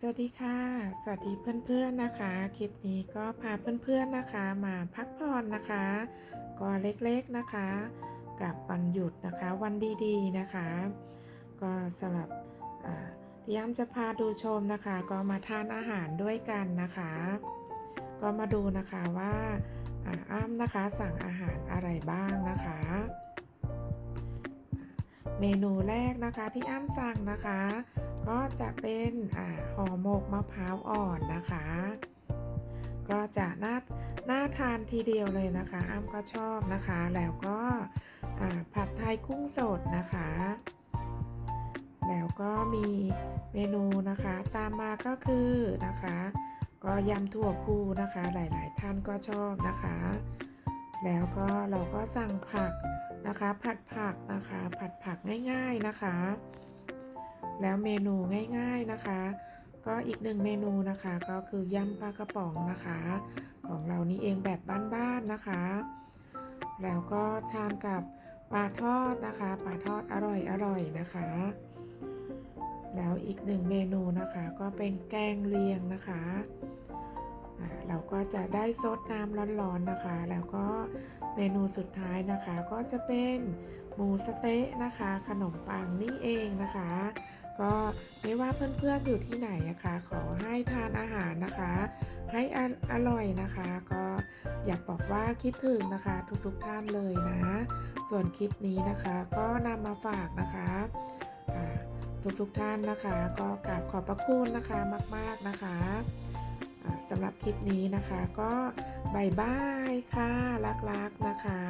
สวัสดีค่ะ สวัสดีเพื่อนๆนะคะ คลิปนี้ก็พาเพื่อนๆนะคะ มาพักผ่อนนะคะ ก็เล็กๆนะคะ กับวันหยุดนะคะวันดีๆนะคะ ก็สำหรับอ่าที่ย้ำจะพาดูชมนะคะ ก็มาทานอาหารด้วยกันนะคะ ก็มาดูนะคะว่าอ่าอ้ำนะคะสั่งอาหารอะไรบ้างนะคะ เมนูแรกนะคะที่อ้ำสั่งนะคะ ก็จะเป็นห่อหมกมะพร้าวอ่อนนะคะ ก็จะน่าน่าทานทีเดียวเลยนะคะ อ้ำก็ชอบนะคะ แล้วก็ผัดไทยกุ้งสดนะคะ แล้วก็มีเมนูนะคะ ตามมาก็คือนะคะ ก็ยำถั่วพูนะคะ หลาย ๆ ท่านก็ชอบนะคะ แล้วก็เราก็สั่งผักนะคะ ผัดผักนะคะ ผัดผักง่าย ๆนะคะ แล้วเมนูง่ายๆนะคะ ก็อีกหนึ่งเมนูนะคะ ก็คือยำปลากระป๋องนะคะ ของเรานี่เองแบบบ้านๆนะคะ แล้วก็ทานกับปลาทอดนะคะปลาทอดอร่อยๆนะคะ แล้วอีกหนึ่งเมนูนะคะก็เป็นแกงเลียงนะคะเราก็จะได้ซดน้ำร้อนๆนะคะ แล้วก็เมนูสุดท้ายนะคะ ก็จะเป็นหมูสเต๊ะนะคะ ขนมปังนี่เองนะคะ ก็ไม่ว่าเพื่อนๆอยู่ที่ไหนนะคะ ขอให้ทานอาหารนะคะ ให้ออร่อยนะคะ ก็อยากบอกว่าคิดถึงนะคะ ทุกๆท่านเลยนะ ส่วนคลิปนี้นะคะก็นำมาฝากนะคะทุกๆท่านนะคะ ก็กราบขอบพระคุณนะคะมาก ๆนะคะสำหรับคลิปนี้นะคะก็บายบายค่ะรักๆนะคะ